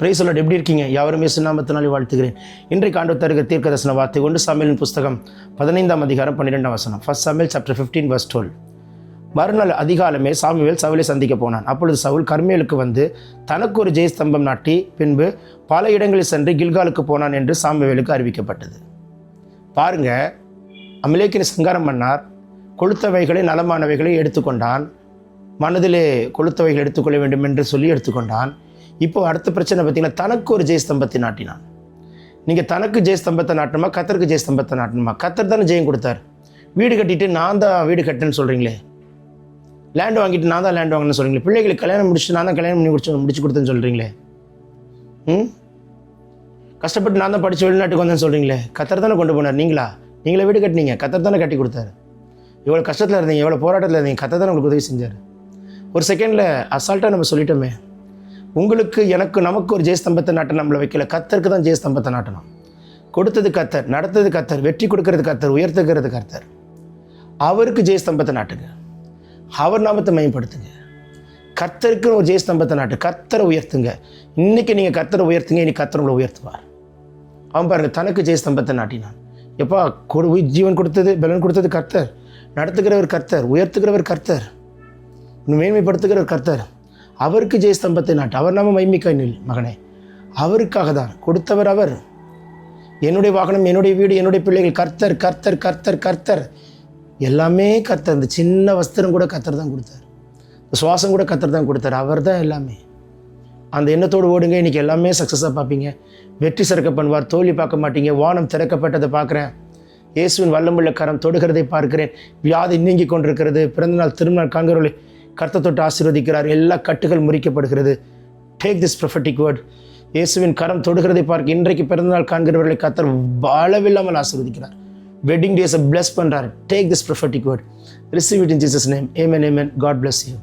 பிரைசலோட் எப்படி இருக்கீங்க? யாவருமே சுண்ணாமத்தினாலே வாழ்த்துகிறேன். இன்றைக்கு ஆண்டு தருகிற தீர்க்கதர்சன வார்த்தை கொண்டு சமையலின் புஸ்தகம் பதினைந்தாம் அதிகாரம் பன்னிரெண்டாம் வசனம். ஃபர்ஸ்ட் சமையல் சாப்டர் ஃபிஃப்டீன் வர்ஸ் டுவெல் மறுநாள் அதிகாலமே சாமுவேல் சவுலை சந்திக்க போனான். அப்பொழுது சவுல் கர்மேலுக்கு வந்து தனக்கு ஒரு ஜெயஸ்தம்பம் நாட்டி பின்பு பல இடங்களில் சென்று கில்காலுக்கு போனான் என்று சாமுவேலுக்கு அறிவிக்கப்பட்டது. பாருங்க அமலேக்கினை சங்காரம் பண்ணார். கொளுத்தவைகளை நலமானவைகளை எடுத்துக்கொண்டான். மனதிலே கொளுத்தவைகள் எடுத்துக்கொள்ள வேண்டும் என்று சொல்லி எடுத்துக்கொண்டான். இப்போ அடுத்த பிரச்சனை பார்த்தீங்கன்னா தனக்கு ஒரு ஜெயஸ்தம்பத்தை நாட்டினான். நீங்கள் தனக்கு ஜெயஸ்தம்பத்தை நாட்டணுமா? கத்தருக்கு ஜெயஸ்தம்பத்தை நாட்டணுமா? கத்தர் தானே ஜெயம் கொடுத்தார். வீடு கட்டிட்டு நான் தான் வீடு கட்டேன்னு சொல்கிறீங்களே லேண்ட் வாங்கிட்டு நான் தான் லேண்ட் வாங்கினேன்னு சொல்கிறீங்களே பிள்ளைகளுக்கு கல்யாணம் முடிச்சுட்டு நான் தான் கல்யாணம் பண்ணி முடிச்சு முடிச்சு கொடுத்தேன்னு சொல்கிறீங்களே ம்? கஷ்டப்பட்டு நான் தான் படித்து வெளிநாட்டுக்கு வந்தேன்னு சொல்கிறீங்களே கத்தர் தானே கொண்டு போனார்? நீங்களா? நீங்களே வீடு கட்டினீங்க. கத்தர் தானே கட்டி கொடுத்தாரு. எவ்வளோ கஷ்டத்தில் இருந்தீங்க எவ்வளோ போராட்டத்தில் இருந்தீங்க கத்தர் தானே உங்களுக்கு உதவி செஞ்சார். ஒரு செகண்டில் அசால்ட்டாக நம்ம சொல்லிட்டோமே. உங்களுக்கு எனக்கு நமக்கு ஒரு ஜெயஸ்தம்பத்தை நாட்ட நம்மளை வைக்கல. கத்தருக்கு தான் ஜெயஸ்தம்பத்தை நாட்டணும். கொடுத்தது கத்தர் நடத்தது கத்தர் வெற்றி கொடுக்கறது கத்தர் உயர்த்துக்கிறது கத்தர் அவருக்கு ஜெயஸ்தம்பத்தை நாட்டுங்க. அவர் நாமத்தை மேம்படுத்துங்க. கத்தருக்குன்னு ஒரு ஜெயஸ்தம்பத்தை நாட்டு. கத்தரை உயர்த்துங்க. இன்னைக்கு நீங்கள் கத்தரை உயர்த்துங்க இன்னைக்கு கர்த்தர் உங்களை உயர்த்துவார். அவன் பாருங்க தனக்கு ஜெயஸ்தம்பத்தை நாட்டினான். எப்பா கொடு ஜீவன் கொடுத்தது பலன் கொடுத்தது கர்த்தர். நடத்துகிறவர் கர்த்தர் உயர்த்துகிறவர் கர்த்தர். மேன்மைப்படுத்துகிறவர் கர்த்தர். அவருக்கு ஜெயஸ்தம்பத்தை நாட்டு. அவர் நாம மைமிக்க நில் மகனே. அவருக்காக தான் கொடுத்தவர் அவர். என்னுடைய வாகனம் என்னுடைய வீடு என்னுடைய பிள்ளைகள் கர்த்தர் கர்த்தர் கர்த்தர் கர்த்தர். எல்லாமே கர்த்தர். இந்த சின்ன வஸ்திரம் கூட கர்த்தர் தான் கொடுத்தார். சுவாசம் கூட கர்த்தர் தான் கொடுத்தார். அவர் தான் எல்லாமே. அந்த எண்ணத்தோடு ஓடுங்க. இன்றைக்கி எல்லாமே சக்ஸஸாக பார்ப்பீங்க. வெற்றி சிறக்க பண்ணுவார். தோல்வி பார்க்க மாட்டீங்க. வானம் திறக்கப்பட்டதை பார்க்குறேன். இயேசுவின் வல்லமுள்ள கரம் தொடுகிறதை பார்க்கிறேன். வியாதி நீங்கி கொண்டிருக்கிறது. பிறந்தநாள் திருநாள் காண்கிறவர்களை கர்த்த தொட்டு ஆசீர்வதிக்கிறார். எல்லா கட்டுகள் முறிக்கப்படுகிறது. டேக் திஸ் ப்ரொஃபட்டிக் வேர்ட் இயேசுவின் கரம் தொடுகிறதை பார்க்க இன்றைக்கு பிறந்தநாள் காண்கிறவர்களை கத்தர் அளவில்லாமல் ஆசீர்வதிக்கிறார். வெட்டிங் டேஸை பிளஸ் பண்ணுறார் take this prophetic word receive it in Jesus name amen amen God bless you